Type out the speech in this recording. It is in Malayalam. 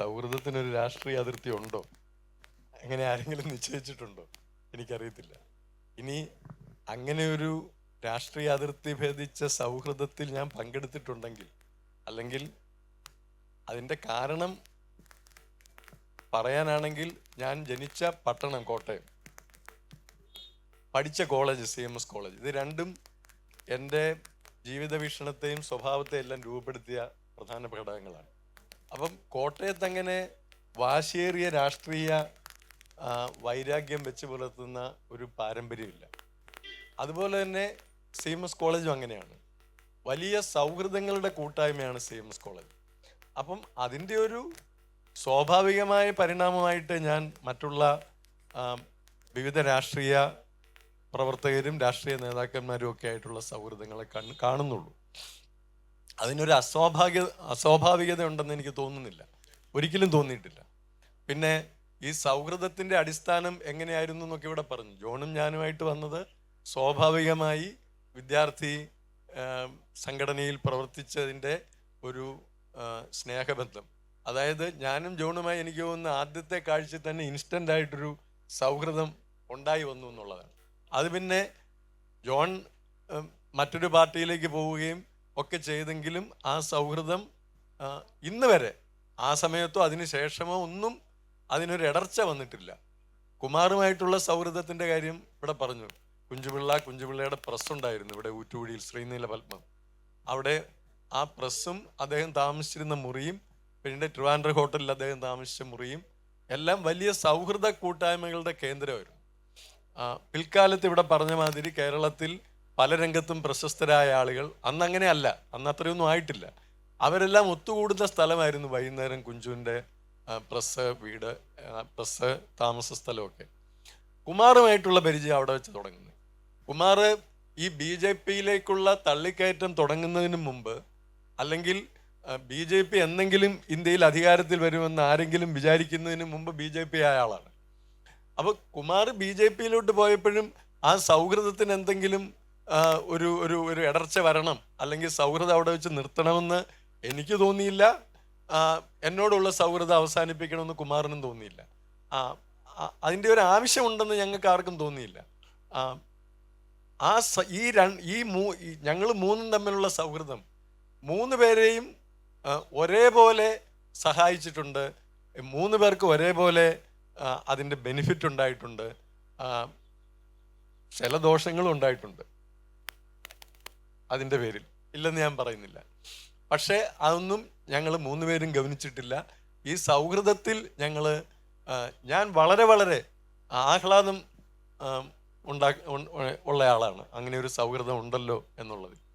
സൗഹൃദത്തിനൊരു രാഷ്ട്രീയ അതിർത്തി ഉണ്ടോ? അങ്ങനെ ആരെങ്കിലും നിശ്ചയിച്ചിട്ടുണ്ടോ? എനിക്കറിയത്തില്ല. ഇനി അങ്ങനെ ഒരു രാഷ്ട്രീയ അതിർത്തി ഭേദിച്ച സൗഹൃദത്തിൽ ഞാൻ പങ്കെടുത്തിട്ടുണ്ടെങ്കിൽ അല്ലെങ്കിൽ അതിന്റെ കാരണം പറയാനാണെങ്കിൽ ഞാൻ ജനിച്ച പട്ടണം കോട്ടയം. പഠിച്ച college C M S college. ഇത് രണ്ടും എന്റെ ജീവിത വീക്ഷണത്തെയും സ്വഭാവത്തെയും എല്ലാം രൂപപ്പെടുത്തിയ പ്രധാന ഘടകങ്ങളാണ്. അപ്പം കോട്ടയത്ത് അങ്ങനെ വാശിയേറിയ രാഷ്ട്രീയ വൈരാഗ്യം വെച്ച് പുലർത്തുന്ന ഒരു പാരമ്പര്യമില്ല. അതുപോലെ തന്നെ സി എം എസ് കോളേജും അങ്ങനെയാണ്. വലിയ സൗഹൃദങ്ങളുടെ കൂട്ടായ്മയാണ് സി എം എസ് കോളേജ്. അപ്പം അതിന്റെ ഒരു സ്വാഭാവികമായ പരിണാമമായിട്ട് ഞാൻ മറ്റുള്ള വിവിധ രാഷ്ട്രീയ പ്രവർത്തകരും രാഷ്ട്രീയ നേതാക്കന്മാരും ഒക്കെ ആയിട്ടുള്ള സൗഹൃദങ്ങളെ കണ് കാണുന്നുള്ളൂ. അതിനൊരു അസ്വാഭാവിക അസ്വാഭാവികത ഉണ്ടെന്ന് എനിക്ക് തോന്നുന്നില്ല. ഒരിക്കലും തോന്നിയിട്ടില്ല. പിന്നെ ഈ സൗഹൃദത്തിന്റെ അടിസ്ഥാനം എങ്ങനെയായിരുന്നു എന്നൊക്കെ ഇവിടെ പറഞ്ഞു. ജോണും ഞാനുമായിട്ട് വന്നത് സ്വാഭാവികമായി വിദ്യാർത്ഥി സംഘടനയിൽ പ്രവർത്തിച്ചതിന്റെ ഒരു സ്നേഹബന്ധം. അതായത് ഞാനും ജോണുമായി എനിക്ക് തോന്നുന്ന ആദ്യത്തെ കാഴ്ച തന്നെ ഇൻസ്റ്റന്റ് ആയിട്ടൊരു സൗഹൃദം ഉണ്ടായി വന്നു എന്നുള്ളതാണ്. അത് പിന്നെ ജോൺ മറ്റൊരു പാർട്ടിയിലേക്ക് പോവുകയും ഒക്കെ ചെയ്തെങ്കിലും ആ സൗഹൃദം ഇന്ന് വരെ ആ സമയത്തോ അതിന് ശേഷമോ ഒന്നും അതിനൊരു ഇടർച്ച വന്നിട്ടില്ല. കുമാറുമായിട്ടുള്ള സൗഹൃദത്തിന്റെ കാര്യം ഇവിടെ പറഞ്ഞു. കുഞ്ചുപിള്ള കുഞ്ചുപിള്ളയുടെ പ്രസ് ഉണ്ടായിരുന്നു ഇവിടെ ഊറ്റുകുഴിയിൽ ശ്രീനീല പത്മം. അവിടെ ആ പ്രസ്സും അദ്ദേഹം താമസിച്ചിരുന്ന മുറിയും പിന്നെ ട്രിവാൻഡ്ര ഹോട്ടലിൽ അദ്ദേഹം താമസിച്ച മുറിയും എല്ലാം വലിയ സൗഹൃദ കൂട്ടായ്മകളുടെ കേന്ദ്രമായിരുന്നു. പിൽക്കാലത്ത് ഇവിടെ പറഞ്ഞ മാതിരി കേരളത്തിൽ പല രംഗത്തും പ്രശസ്തരായ ആളുകൾ അന്ന് അങ്ങനെയല്ല അന്ന് അത്രയൊന്നും ആയിട്ടില്ല. അവരെല്ലാം ഒത്തുകൂടുന്ന സ്ഥലമായിരുന്നു വൈകുന്നേരം കുഞ്ചുവിന്റെ പ്രസ് വീട് പ്രസ് താമസ സ്ഥലമൊക്കെ. കുമാറുമായിട്ടുള്ള പരിചയം അവിടെ വെച്ച് തുടങ്ങുന്നത് കുമാർ ഈ ബി ജെ പിയിലേക്കുള്ള തള്ളിക്കയറ്റം തുടങ്ങുന്നതിന് മുമ്പ് അല്ലെങ്കിൽ ബി ജെ പി എന്നെങ്കിലും ഇന്ത്യയിൽ അധികാരത്തിൽ വരുമെന്ന് ആരെങ്കിലും വിചാരിക്കുന്നതിന് മുമ്പ് ബി ജെ പി ആയ ആളാണ്. അപ്പോൾ കുമാർ ബി ജെ പിയിലോട്ട് പോയപ്പോഴും ആ സൗഹൃദത്തിന് എന്തെങ്കിലും ഒരു ഒരു ഒരു ഇടർച്ച വരണം അല്ലെങ്കിൽ സൗഹൃദം അവിടെ വെച്ച് നിർത്തണമെന്ന് എനിക്ക് തോന്നിയില്ല. എന്നോടുള്ള സൗഹൃദം അവസാനിപ്പിക്കണമെന്ന് കുമാറിനും തോന്നിയില്ല. അതിന്റെ ഒരു ആവശ്യമുണ്ടെന്ന് ഞങ്ങൾക്ക് ആർക്കും തോന്നിയില്ല. ആ, ഈ രണ്ട് ഈ മൂ ഞങ്ങൾ മൂന്നും തമ്മിലുള്ള സൗഹൃദം മൂന്ന് പേരെയും ഒരേപോലെ സഹായിച്ചിട്ടുണ്ട്. മൂന്ന് പേർക്ക് ഒരേപോലെ അതിന്റെ ബെനിഫിറ്റ് ഉണ്ടായിട്ടുണ്ട്. ചില ദോഷങ്ങളും ഉണ്ടായിട്ടുണ്ട്. അതിന്റെ പേരിൽ. ഇല്ലെന്ന് ഞാൻ പറയുന്നില്ല. പക്ഷേ അതൊന്നും ഞങ്ങൾ മൂന്നുപേരും ഗവനിച്ചിട്ടില്ല. ഈ സൗഹൃദത്തിൽ ഞങ്ങൾ ഞാൻ വളരെ വളരെ ആഹ്ലാദം ഉണ്ടാ ഉള്ള ആളാണ്. അങ്ങനെ ഒരു സൗഹൃദം ഉണ്ടല്ലോ എന്നുള്ളത്.